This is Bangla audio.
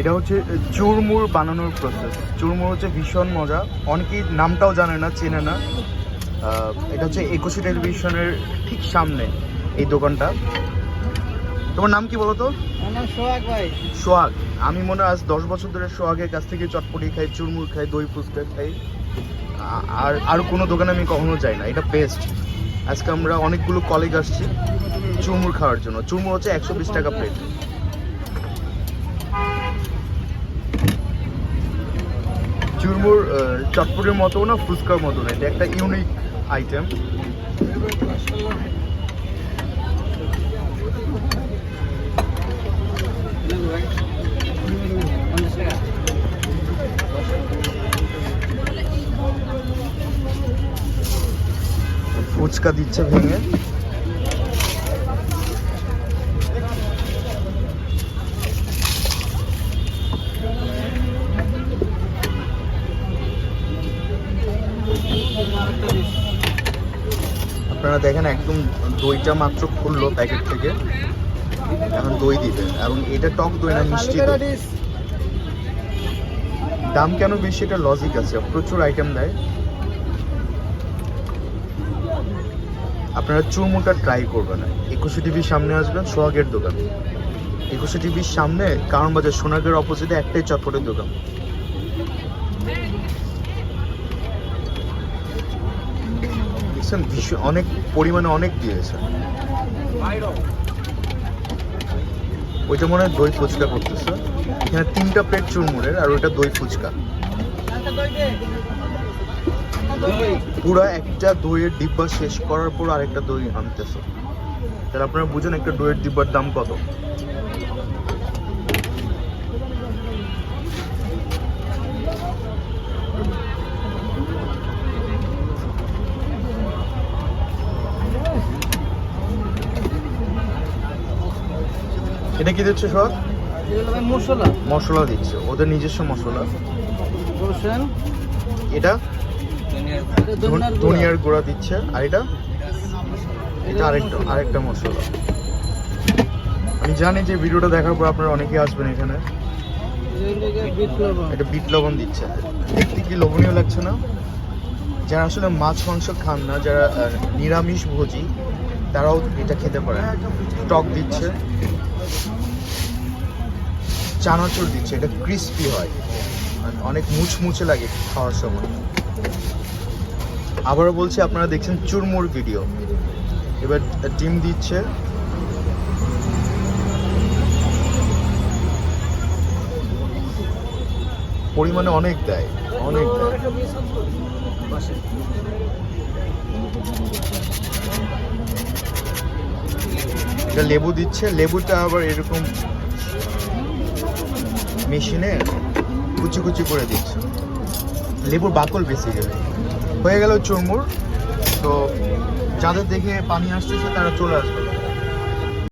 এটা হচ্ছে চুরমুর বানানোর প্রসেস চুরমুর হচ্ছে ভীষণ মজা। অনেকেই নামটাও জানে না চেনে না। এটা হচ্ছে একুশে টেলিভিশনের ঠিক সামনে এই দোকানটা। তোমার নাম কি বলো তো? সোহাগ ভাই। সোহাগ। আমি মনে হয় আজ দশ বছর ধরে সোহাগের কাছ থেকে চটপটি খাই চুরমুর খাই দই ফুচকা খাই। আর আর কোনো দোকানে আমি কখনো যাই না। এটা বেস্ট আজকে আমরা অনেকগুলো কলেজ আসছি চুরমুর খাওয়ার জন্য। চুরমুর হচ্ছে একশো বিশ টাকা প্লেট চুরমুর চটপটির মতো না ফুচকার মতো না। এটা একটা ইউনিক আইটেম ফুচকা দিচ্ছে ভেঙে। আপনারা দেখেন একদম দইটা মাত্র খুললো প্যাকেট থেকে। এখন দই দিবে। এবং এটা টক দই না মিষ্টি দই। দাম কেন বেশি? এটা লজিক আছে। প্রচুর আইটেম দেয়। আপনারা চুরমুটা ট্রাই করবেন। একুশে টিভির সামনে আসবেন সোহাগের দোকান। একুশে টিভির সামনে কারণ বাজার সোনাগের অপোজিটে একটাই চটপটের দোকান। দেখছেন ভীষণ অনেক পরিমাণে অনেক দিয়েছে ওইটা মনে হয় দই ফুচকা করতেছে। এখানে তিনটা প্লেট চুরমুরের, আর ওইটা দই ফুচকা। পুরো একটা দইয়ের ডিব্বা শেষ করার পর আরেকটা দই আনতেছে। তাহলে আপনারা বুঝেন একটা দইয়ের ডিব্বার দাম কত? এটা কি দিচ্ছে সব মশলা। মশলা দিচ্ছে। ওদের নিজস্ব মশলা। এটা? ধনিয়ার গুঁড়া। দিচ্ছে। আর এটা? এটা আরেকটা আরেকটা মশলা। আমি জানি যে ভিডিওটা দেখার পর আপনারা অনেকেই আসবেন এখানে। এটা বিট লবণ দিচ্ছে। দেখতে কি লবণীয় লাগছে না? যারা আসলে মাছ মাংস খান না যারা নিরামিষ ভোজি তারাও এটা খেতে পারে টক দিচ্ছে। চানাচুর দিচ্ছে, এটা ক্রিস্পি হয়। আর অনেক মুচমুচে লাগে খাওয়ার সময়। আবারও বলছি, আপনারা দেখছেন চুরমুর ভিডিও এবার ডিম দিচ্ছে। পরিমাণে অনেক দেয় অনেক দেয়। এটা লেবু দিচ্ছে, লেবুটা আবার এরকম মেশিনে কুচি কুচি করে দিচ্ছে। লেবুর বাকল বেশি বেসিক্যালি হয়ে গেল চুরমুর। তো যাদের দেখে পানি আসতেছে তারা চলে আসবে।